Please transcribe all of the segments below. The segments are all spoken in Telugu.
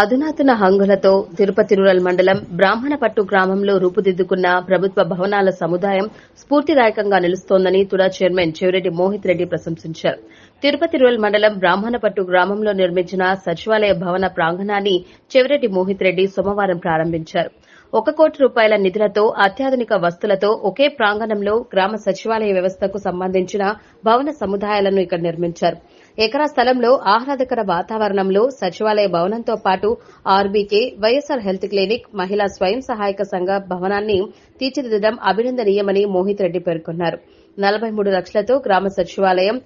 అధునాతన హంగులతో తిరుపతి రూరల్ మండలం బ్రాహ్మణపట్టు గ్రామంలో రూపుదిద్దుకున్న ప్రభుత్వ భవనాల సముదాయం స్ఫూర్తిదాయకంగా నిలుస్తోందని తుడా చైర్మన్ చెవిరెడ్డి మోహిత్ రెడ్డి ప్రశంసించారు. తిరుపతి రూరల్ మండలం బ్రాహ్మణపట్టు గ్రామంలో నిర్మించిన సచివాలయ భవన ప్రాంగణాన్ని చెవిరెడ్డి మోహిత్ రెడ్డి సోమవారం ప్రారంభించారు. ఒక కోటి రూపాయల నిధులతో అత్యాధునిక వస్తులతో ఒకే ప్రాంగణంలో గ్రామ సచివాలయ వ్యవస్థకు సంబంధించిన భవన సముదాయాలను ఇక్కడ నిర్మించారు. ఎకరా స్థలంలో ఆహ్లాదకర వాతావరణంలో సచివాలయ భవనంతో పాటు ఆర్బీకే వైఎస్సార్ హెల్త్ క్లినిక్ మహిళా స్వయం సహాయక సంఘ భవనాన్ని తీర్చిదిద్దడం అభినందనీయమని మోహిత్ రెడ్డి పేర్కొన్నారు. నలభై మూడు లక్షలతో గ్రామ సచివాలయం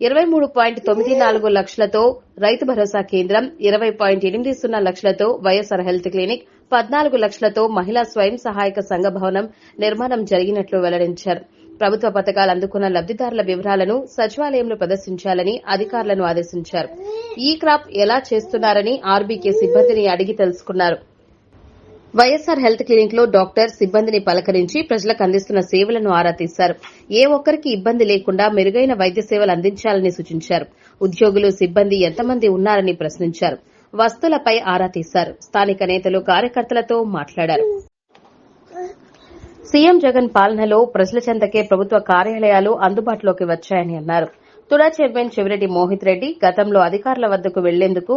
ఇరవై మూడు పాయింట్ తొమ్మిది నాలుగు లక్షలతో రైతు భరోసా కేంద్రం ఇరవై పాయింట్ ఎనిమిది సున్నా లక్షలతో వైఎస్సార్ హెల్త్ క్లినిక్ పద్నాలుగు లక్షలతో మహిళా స్వయం సహాయక సంఘ భవనం నిర్మాణం జరిగినట్లు వెల్లడించారు. ప్రభుత్వ పథకాలు అందుకున్న లబ్దిదారుల వివరాలను సచివాలయంలో ప్రదర్శించాలని అధికారులను ఆదేశించారు. ఈ క్రాప్ ఎలా చేస్తున్నారని ఆర్బీకే సిబ్బందిని అడిగి తెలుసుకున్నారు. వైఎస్సార్ హెల్త్ క్లినిక్లో డాక్టర్ సిబ్బందిని పలకరించి ప్రజలకు అందిస్తున్న సేవలను ఆరా తీశారు. ఏ ఒక్కరికి ఇబ్బంది లేకుండా మెరుగైన వైద్య సేవలు అందించాలని సూచించారు. ఉద్యోగులు సిబ్బంది ఎంతమంది ఉన్నారని ప్రశ్నించారు. వస్తులపై ఆరా తీశారు. స్థానిక నేతలు కార్యకర్తలతో మాట్లాడారు. సీఎం జగన్ పాలనలో ప్రజల చెంతకే ప్రభుత్వ కార్యాలయాలు అందుబాటులోకి వచ్చాయని అన్నారు. తుడా చైర్మన్ చెవిరెడ్డి మోహిత్ రెడ్డి గతంలో అధికారుల వద్దకు వెళ్ళేందుకు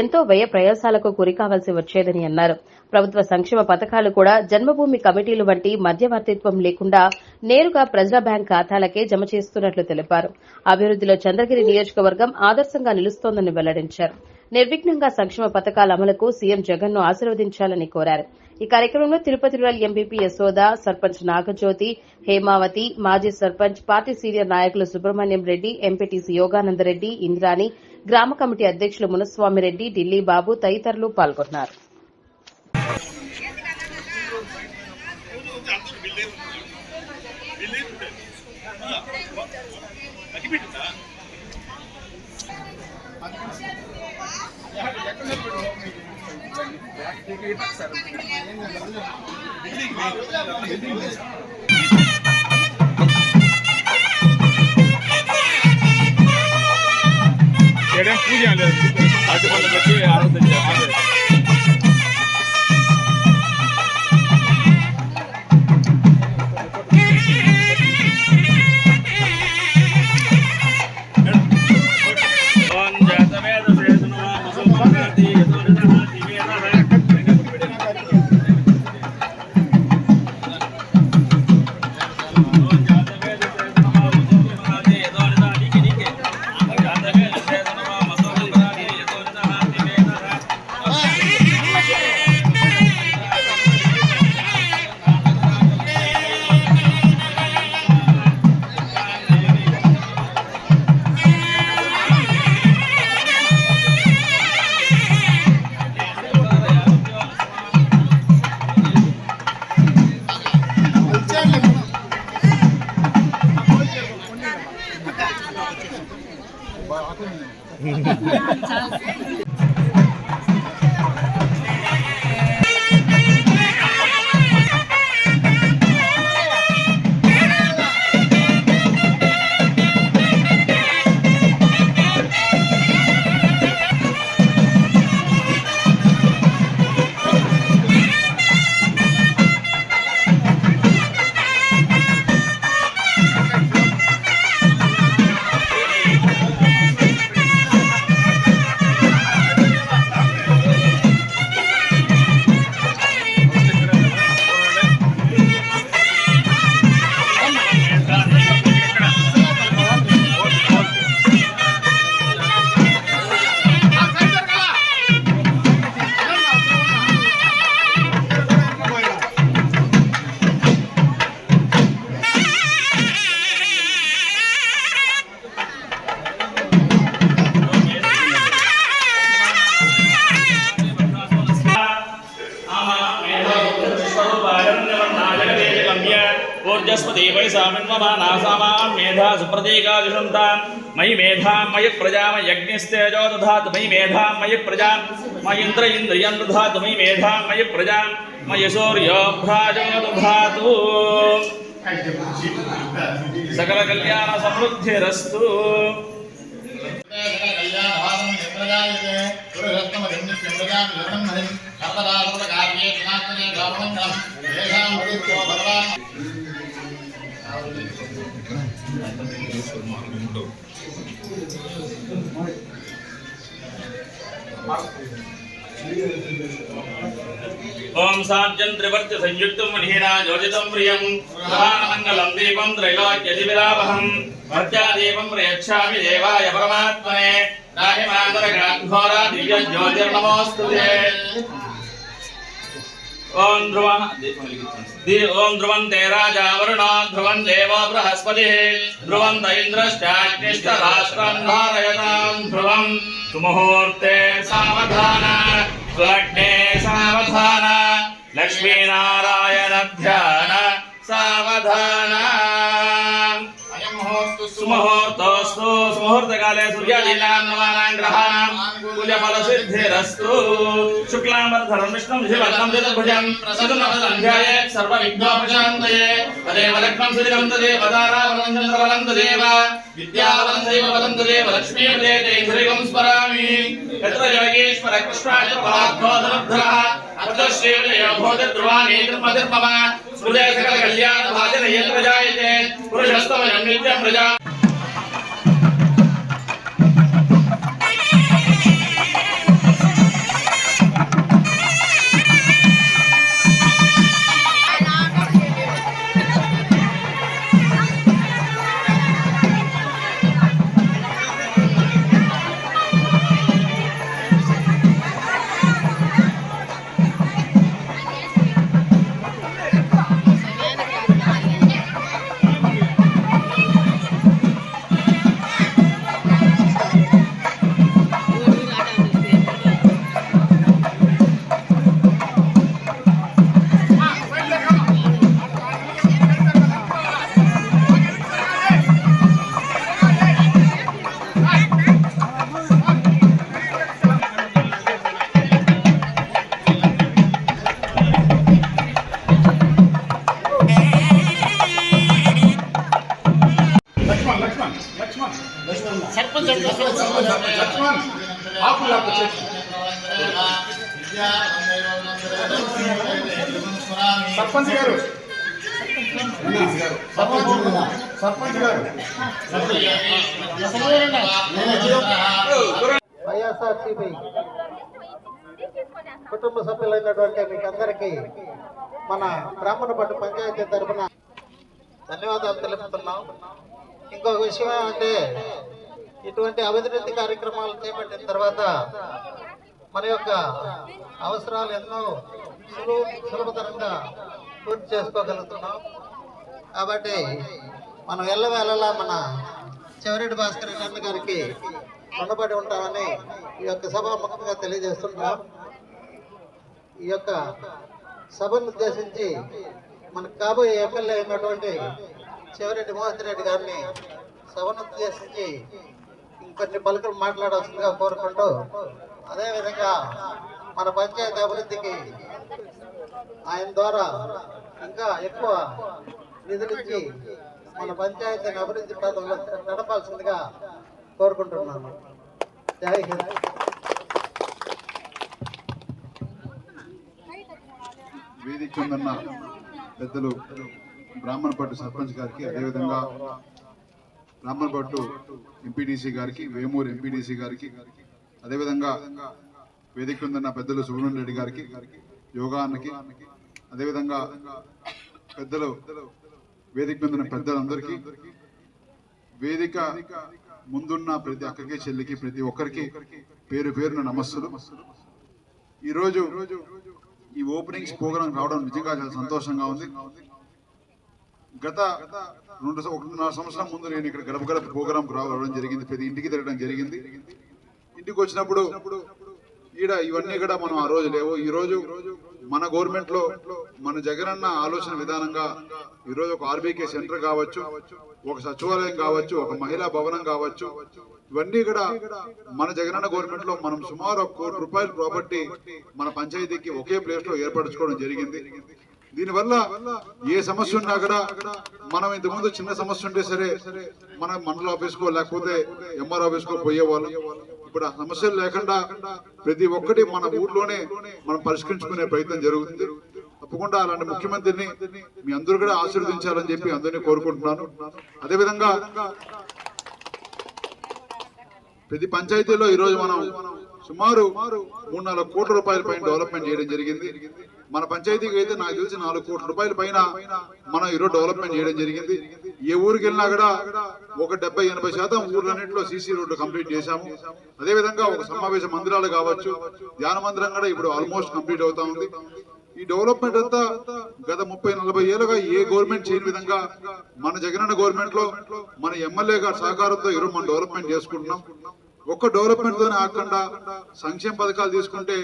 ఎంతో వ్యయ ప్రయాసాలకు గురికావాల్సి వచ్చేదని అన్నారు. ప్రభుత్వ సంక్షేమ పథకాలు కూడా జన్మభూమి కమిటీలు వంటి మధ్యవర్తిత్వం లేకుండా నేరుగా ప్రజల బ్యాంక్ ఖాతాలకే జమ చేస్తున్నట్లు తెలిపారు. అభివృద్దిలో చంద్రగిరి నియోజకవర్గం ఆదర్శంగా నిలుస్తోందని వెల్లడించారు. నిర్విఘ్నంగా సంక్షేమ పథకాల అమలుకు సీఎం జగన్ను ఆశీర్వదించాలని కోరారు. ఈ కార్యక్రమంలో తిరుపతి రూరల్ ఎంపీపీ యశోద సర్పంచ్ నాగజ్యోతి హేమావతి మాజీ సర్పంచ్ పార్టీ సీనియర్ నాయకులు సుబ్రహ్మణ్యం రెడ్డి ఎంపీటీసీ యోగానందరెడ్డి ఇంద్రాణి గ్రామ కమిటీ అధ్యకులు మునస్వామిరెడ్డి ఢిల్లీ బాబు తదితరులు పాల్గొన్నారు. ఏడేం పూజ లేదు అటు పనులు పెట్టి जन्मवानासामान् मेधा सुप्रतीकादिसन्तान् मयि मेधा, मयि प्रजा, मयि यज्ञस्तेजो दधातु, मयि मेधा, मयि प्रजा, मयि इन्द्र इन्द्रियं दधातु, मयि मेधा, मयि प्रजा, मयि सूर्योभ्राजो दधातु। सकलकल्याणसमृद्धिरस्तु भगवान् ओम साज्यं त्रिवर्त्य संयुक्तं मणिरा योजितं प्रियं। प्रधानमङ्गलं दीपं त्रैलोक्यधिविलापहं भर्त्यादेवं प्रयच्छामि देवाय परमात्मने। नाहिमान्तरग्राघोरा दिव्यज्योतिर्नमोऽस्तु ते। ओम ध्रुवः ओम ध्रुवं ते राजा वरुणा ध्रुवं देवो बृहस्पतिः ध्रुवं त इन्द्रश्चाग्निश्च राष्ट्रं धारयतां ध्रुवं। सुमुहूर्ते सावधान स्वग्ने सावधान लक्ष्मीनारायण ध्यान सावधान। సుముహూర్తోస్తు సుముహూర్తకాలే సూర్యాదీనాం నవానాం గ్రహాణాం కులఫలసిద్ధిరస్తు శుక్లాంబరధరం విష్ణుం శివర్ణం చతుర్భుజం సర్వ విఘ్నోపశాంతయే తదేవ లగ్నం సుదినం తదేవ దారావలం చంద్రవలం తదేవ విద్యావలం దైవ వలం తదేవ లక్ష్మీ లక్ష్మీపదే తైంద్రియం స్మరామి యత్ర యోగేశ్వర కృష్ణాయ పరాధోధరధరః అత్ర ध्रुवानेतृपतिर्मम प्रजा। సర్పంచ్ గారు. సర్పంచ్ గారు. వైఎస్ఆర్సీపీ కుటుంబ సభ్యులైనటువంటి మీకు అందరికీ మన బ్రాహ్మణపట్టు పంచాయతీ తరఫున ధన్యవాదాలు తెలుపుతున్నాం. ఇంకొక విషయం ఏమంటే ఇటువంటి అభివృద్ధి కార్యక్రమాలు చేపట్టిన తర్వాత మన యొక్క అవసరాలు ఎన్నో సులువు సులభతరంగా పూర్తి చేసుకోగలుగుతున్నాం. కాబట్టి మనం ఎల్లవేళలా మన చెవిరెడ్డి భాస్కర్ రెడ్డి గారికి రుణపడి ఉంటామని ఈ యొక్క సభాముఖంగా తెలియజేస్తున్నాం. ఈ యొక్క సభను ఉద్దేశించి మనకు కాబోయే ఎమ్మెల్యే అయినటువంటి చెవిరెడ్డి మోహన్ రెడ్డి గారిని సభను ఉద్దేశించి కొన్ని పలుకులు మాట్లాడాల్సిందిగా కోరుకుంటూ అదేవిధంగా మన పంచాయతీ అభివృద్ధికి ఆయన ద్వారా ఇంకా ఎక్కువ నిధులిచ్చి మన పంచాయతీని అభివృద్ధి పదంలో నడపాల్సిందిగా కోరుకుంటున్నాను. జై హింద్. వేదిక ఉందన్న పెద్దలు బ్రాహ్మణపట్టు సర్పంచ్ గారికి అదేవిధంగా బ్రాహ్మణపట్టు ఎంపీటీసీ గారికి వేమూరు ఎంపీటీసీ గారికి అదేవిధంగా వేదిక ఉందన్న పెద్దలు సుబ్రహ్మణ్య రెడ్డి గారికి యోగా అన్నకి అదేవిధంగా పెద్దలు వేదిక మీద పెద్దలందరికీ వేదిక ముందున్న ప్రతి అక్కకి చెల్లికి ప్రతి ఒక్కరికి పేరు పేరున నమస్సులు. ఈరోజు ఈ ఓపెనింగ్స్ ప్రోగ్రామ్ రావడం నిజంగా చాలా సంతోషంగా ఉంది. గత రెండు ఒకటిన్నర సంవత్సరం ముందు నేను ఇక్కడ గడప గడప ప్రోగ్రాంకి రావడం జరిగింది. ప్రతి ఇంటికి తిరగడం జరిగింది. ఇంటికి వచ్చినప్పుడు ఈడ ఇవన్నీ కూడా మనం ఆ రోజు లేవు. ఈ రోజు మన గవర్నమెంట్లో మన జగనన్న ఆలోచన విధానంగా ఈ రోజు ఒక ఆర్బీకే సెంటర్ కావచ్చు ఒక సచివాలయం కావచ్చు ఒక మహిళా భవనం కావచ్చు ఇవన్నీ కూడా మన జగనన్న గవర్నమెంట్లో మనం సుమారు ఒక కోటి రూపాయల ప్రాపర్టీ మన పంచాయతీకి ఒకే ప్లేస్లో ఏర్పరచుకోవడం జరిగింది. దీనివల్ల ఏ సమస్య ఉన్నా కూడా మనం ఇంతకుముందు చిన్న సమస్య ఉంటే సరే మన మండల ఆఫీస్కో లేకపోతే ఎంఆర్ ఆఫీస్కో పోయేవాళ్ళు పోయేవాళ్ళం ఇప్పుడు ఆ సమస్యలు లేకుండా ప్రతి ఒక్కటి మన ఊర్లోనే మనం పరిష్కరించుకునే ప్రయత్నం జరుగుతుంది. తప్పకుండా అలాంటి ముఖ్యమంత్రిని మీ అందరూ కూడా ఆశీర్వదించాలని చెప్పి అందరినీ కోరుకుంటున్నాను. అదేవిధంగా ప్రతి పంచాయతీలో ఈ రోజు మనం సుమారు మూడు నాలుగు కోట్ల రూపాయల పైన డెవలప్మెంట్ చేయడం జరిగింది. మన పంచాయతీకి అయితే నాకు తెలిసి నాలుగు కోట్ల రూపాయల పైన మనం ఈరోజు డెవలప్మెంట్ చేయడం జరిగింది. ఏ ఊరికి వెళ్ళినా కూడా ఒక డెబ్బై ఎనభై శాతం ఊర్లన్నింటిలో సీసీ రోడ్డు కంప్లీట్ చేశాము. అదే విధంగా ఒక సమావేశ మందిరాలు కావచ్చు ధ్యాన మందిరం కూడా ఇప్పుడు ఆల్మోస్ట్ కంప్లీట్ అవుతా ఉంది. ఈ డెవలప్మెంట్ అంతా గత ముప్పై నలభై ఏళ్ళుగా ఏ గవర్నమెంట్ చేయని విధంగా మన జగనన్న గవర్నమెంట్లో మన ఎమ్మెల్యే గారి సహకారంతో ఈరోజు మనం డెవలప్మెంట్ చేసుకుంటున్నాం. ఒక్క డెవలప్మెంట్ తోనే ఆకుండా సంక్షేమ పథకాలు తీసుకుంటే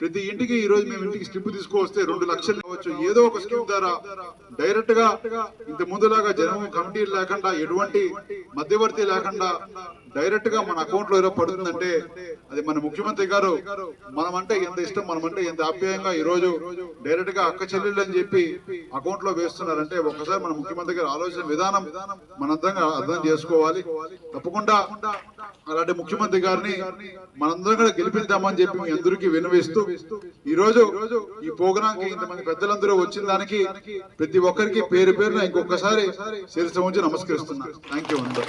ప్రతి ఇంటికి ఈ రోజు మేము ఇంటికి స్లిప్ తీసుకొస్తే రెండు లక్షలు కావచ్చు. ఏదో ఒక స్కీమ్ ద్వారా డైరెక్ట్గా ఇంత ముందులాగా జనం కమిటీలు లేకుండా ఎటువంటి మధ్యవర్తి లేకుండా డైరెక్ట్గా మన అకౌంట్లో ఏదో పడుతుందంటే అది మన ముఖ్యమంత్రి గారు మనం అంటే ఎంత ఇష్టం మనం అంటే ఎంత ఆప్యాయంగా ఈ రోజు డైరెక్ట్గా అక్క చెల్లెళ్ళు అని చెప్పి అకౌంట్లో వేస్తున్నారంటే ఒక్కసారి మన ముఖ్యమంత్రి గారి ఆలోచన విధానం మనందరం అర్థం చేసుకోవాలి. తప్పకుండా అలాంటి ముఖ్యమంత్రి గారిని మనందరం కూడా గెలిపిద్దామని చెప్పి మీ అందరికీ వినవేస్తూ ఈ రోజు ఈ ప్రోగ్రామ్కి ఇంతమంది పెద్దలందరూ వచ్చిన దానికి ప్రతి ఒక్కరికి పేరు పేరున ఇంకొకసారి శిరస ఉంచి నమస్కరిస్తున్నాను థ్యాంక్ యూ అందరూ.